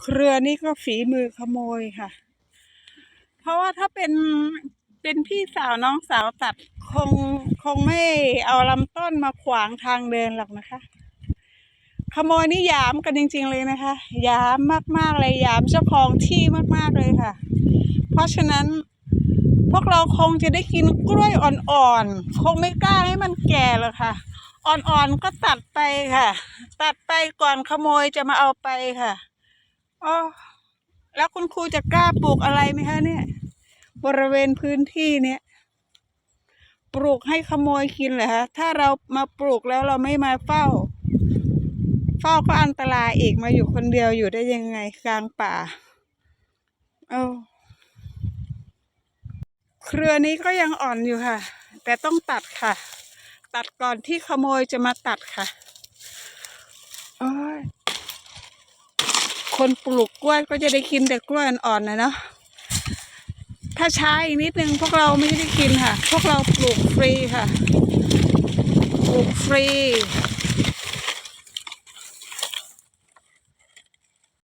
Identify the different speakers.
Speaker 1: เครือนี่ก็ฝีมือขโมยค่ะ เพราะว่าถ้าเป็นเป็นพี่สาวน้องสาวตัดคงคงไม่เอาลำต้นมาขวางทางเดินหรอกนะคะ ขโมยนี่ยามกันจริง ๆ เลยนะคะยามมากๆเลยยามเจ้าของที่มากๆเลยค่ะ เพราะฉะนั้นพวกเราคงจะได้กินกล้วยอ่อนๆ คงไม่กล้าให้มันแก่หรอกค่ะ อ่อนๆก็ตัดไปค่ะ ตัดไปก่อนขโมยจะมาเอาไปค่ะ อ๋อแล้วคุณครูจะกล้าปลูกอะไรไหมคะเนี่ย บริเวณพื้นที่เนี้ยปลูกให้ขโมยกินเหรอคะถ้าเรามาปลูกแล้วเราไม่มาเฝ้า เฝ้าก็อันตรายอีกมาอยู่คนเดียวอยู่ได้ยังไงกลางป่าเออเครือนี้ก็ยังอ่อนอยู่ค่ะ แต่ต้องตัดค่ะ ตัดก่อนที่ขโมยจะมาตัดค่ะโอ้ย คนปลูกกล้วยก็จะได้กินแต่กล้วยอ่อนๆนะเนาะถ้าช้าอีกนิดนึงพวกเราไม่ได้กินค่ะ พวกเราปลูกฟรีค่ะ ปลูกฟรี